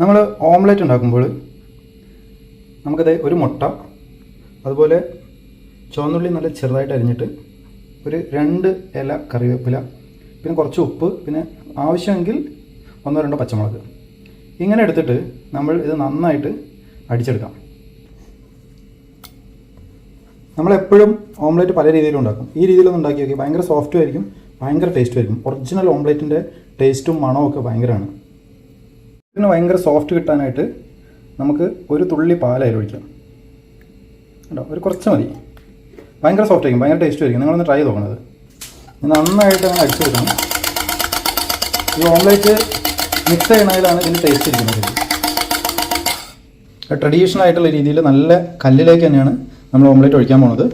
നമ്മൾ ഓംലെറ്റ് ഉണ്ടാക്കുമ്പോൾ നമുക്കത് ഒരു മുട്ട അതുപോലെ ചുവന്നുള്ളി നല്ല ചെറുതായിട്ട് അരിഞ്ഞിട്ട് ഒരു രണ്ട് ഇല കറിവേപ്പില പിന്നെ കുറച്ച് ഉപ്പ് പിന്നെ ആവശ്യമെങ്കിൽ ഒന്നോ രണ്ടോ പച്ചമുളക്. ഇങ്ങനെ എടുത്തിട്ട് നമ്മൾ ഇത് നന്നായിട്ട് അടിച്ചെടുക്കാം. നമ്മളെപ്പോഴും ഓംലെറ്റ് പല രീതിയിലും ഉണ്ടാക്കും. ഈ രീതിയിലൊന്നും ഉണ്ടാക്കി നോക്കി ഭയങ്കര സോഫ്റ്റും ആയിരിക്കും ഭയങ്കര ടേസ്റ്റും ആയിരിക്കും. ഒറിജിനൽ ഓംലെറ്റിന്റെ ടേസ്റ്റും മണവും ഒക്കെ ഭയങ്കരമാണ്. ഇതിന് ഭയങ്കര സോഫ്റ്റ് കിട്ടാനായിട്ട് നമുക്ക് ഒരു തുള്ളി പാൽ ഒഴിക്കാം. കേട്ടോ ഒരു കുറച്ച് മതി. ഭയങ്കര സോഫ്റ്റ് ആയിരിക്കും. ഭയങ്കര ടേസ്റ്റ് ആയിരിക്കും. നിങ്ങളൊന്ന് ട്രൈ നോക്കണത് നന്നായിട്ട് അങ്ങനെ അടിച്ചെടുക്കണം ഈ ഓംലേറ്റ് മിക്സ് ചെയ്യണതിലാണ് ഇതിന്റെ ടേസ്റ്റ് ഇരിക്കുന്നത്. ട്രഡീഷണൽ ആയിട്ടുള്ള രീതിയിൽ നല്ല കല്ലിലേക്ക് തന്നെയാണ് നമ്മൾ ഓംലേറ്റ് ഒഴിക്കാൻ പോണത്.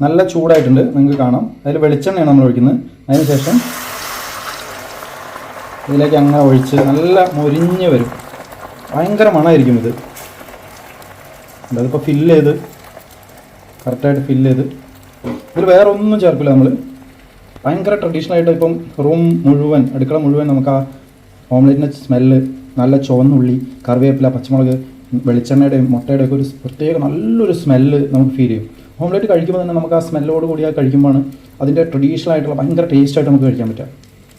നല്ല ചൂടായിട്ടുണ്ട്. നിങ്ങൾക്ക് കാണാം. അതിൽ വെളിച്ചെണ്ണയാണ് നമ്മൾ ഒഴിക്കുന്നത്. അതിനുശേഷം ഇതിലേക്ക് അങ്ങനെ ഒഴിച്ച് നല്ല മൊരിഞ്ഞ് വരും. ഭയങ്കര മണമായിരിക്കും ഇത്. അതിപ്പോൾ ഫില്ല് ചെയ്ത് കറക്റ്റായിട്ട് ഫില്ല് ചെയ്ത്. ഇതിൽ വേറെ ഒന്നും ചേർക്കില്ല നമ്മൾ ഭയങ്കര ട്രഡീഷണൽ ആയിട്ട് ഇപ്പം റൂം മുഴുവൻ അടുക്കള മുഴുവൻ നമുക്ക് ആ ഓംലെറ്റിന്റെ സ്മെല്ല് നല്ല ചുവന്നുള്ളി കറിവേപ്പില പച്ചമുളക് വെളിച്ചെണ്ണയുടെയും മുട്ടയുടെയും ഒക്കെ ഒരു പ്രത്യേക നല്ലൊരു സ്മെല്ല് നമുക്ക് ഫീൽ ചെയ്യും. ഓംലെറ്റ് കഴിക്കുമ്പോൾ തന്നെ നമുക്ക് ആ സ്മെല്ലോട് കൂടി ആ കഴിക്കുമ്പോഴാണ് അതിന്റെ ട്രഡീഷണൽ ആയിട്ടുള്ള ഭയങ്കര ടേസ്റ്റായിട്ട് നമുക്ക് കഴിക്കാൻ പറ്റുക.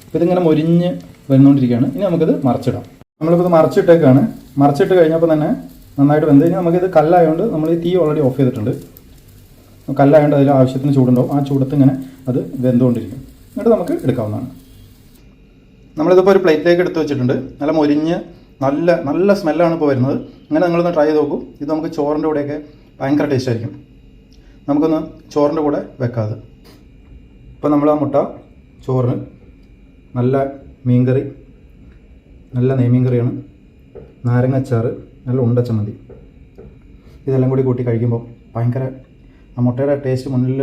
അപ്പോൾ ഇതിങ്ങനെ മൊരിഞ്ഞ് വരുന്നുകൊണ്ടിരിക്കുകയാണ് ഇനി നമുക്കിത് മറിച്ചിടാം. നമ്മളിപ്പോൾ ഇത് മറിച്ചിട്ടേക്കാണ്. മറിച്ചിട്ട് കഴിഞ്ഞപ്പോൾ തന്നെ നന്നായിട്ട് വെന്ത് കഴിഞ്ഞാൽ നമുക്കിത് കല്ലായതുകൊണ്ട് നമ്മൾ ഈ തീ ഓൾറെഡി ഓഫ് ചെയ്തിട്ടുണ്ട്. കല്ലായതുകൊണ്ട് അതിൽ ആവശ്യത്തിന് ചൂടുണ്ടാവും. ആ ചൂടത്ത് ഇങ്ങനെ അത് വെന്തുകൊണ്ടിരിക്കും എന്നിട്ട് നമുക്ക് എടുക്കാവുന്നതാണ്. നമ്മളിതിപ്പോൾ ഒരു പ്ലേറ്റിലേക്ക് എടുത്ത് വെച്ചിട്ടുണ്ട്. നല്ല മൊരിഞ്ഞ് നല്ല നല്ല സ്മെല്ലാണ് ഇപ്പോൾ വരുന്നത്. അങ്ങനെ നിങ്ങളൊന്ന് ട്രൈ ചെയ്ത് നോക്കൂ. ഇത് നമുക്ക് ചോറിന്റെ കൂടെയൊക്കെ ഭയങ്കര ടേസ്റ്റ് ആയിരിക്കും. നമുക്കൊന്ന് ചോറിന്റെ കൂടെ വെക്കാതെ. ഇപ്പോൾ നമ്മൾ ആ മുട്ട ചോറിന് നല്ല മീൻകറി നല്ല നെയ്മീൻ കറിയാണ് നാരങ്ങ അച്ചാറ് നല്ല ഉണ്ട ചമ്മന്തി. ഇതെല്ലാം കൂടി കൂട്ടി കഴിക്കുമ്പോൾ ഭയങ്കര ആ മുട്ടയുടെ ടേസ്റ്റ് മുന്നിൽ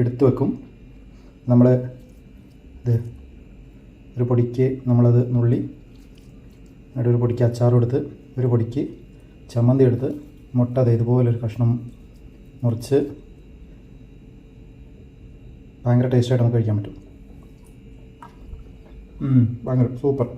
എടുത്തു വെക്കും. നമ്മൾ ഇത് ഒരു പൊടിക്ക് നമ്മളത് നുള്ളി ഒരു പൊടിക്ക് അച്ചാറും എടുത്ത് ഒരു പൊടിക്ക് ചമ്മന്തി എടുത്ത് മുട്ട അത് ഇതുപോലൊരു കഷ്ണം മുറിച്ച് ഭയങ്കര ടേസ്റ്റായിട്ട് നമുക്ക് കഴിക്കാൻ പറ്റും. ம் வாங்குறேன் சூப்பர்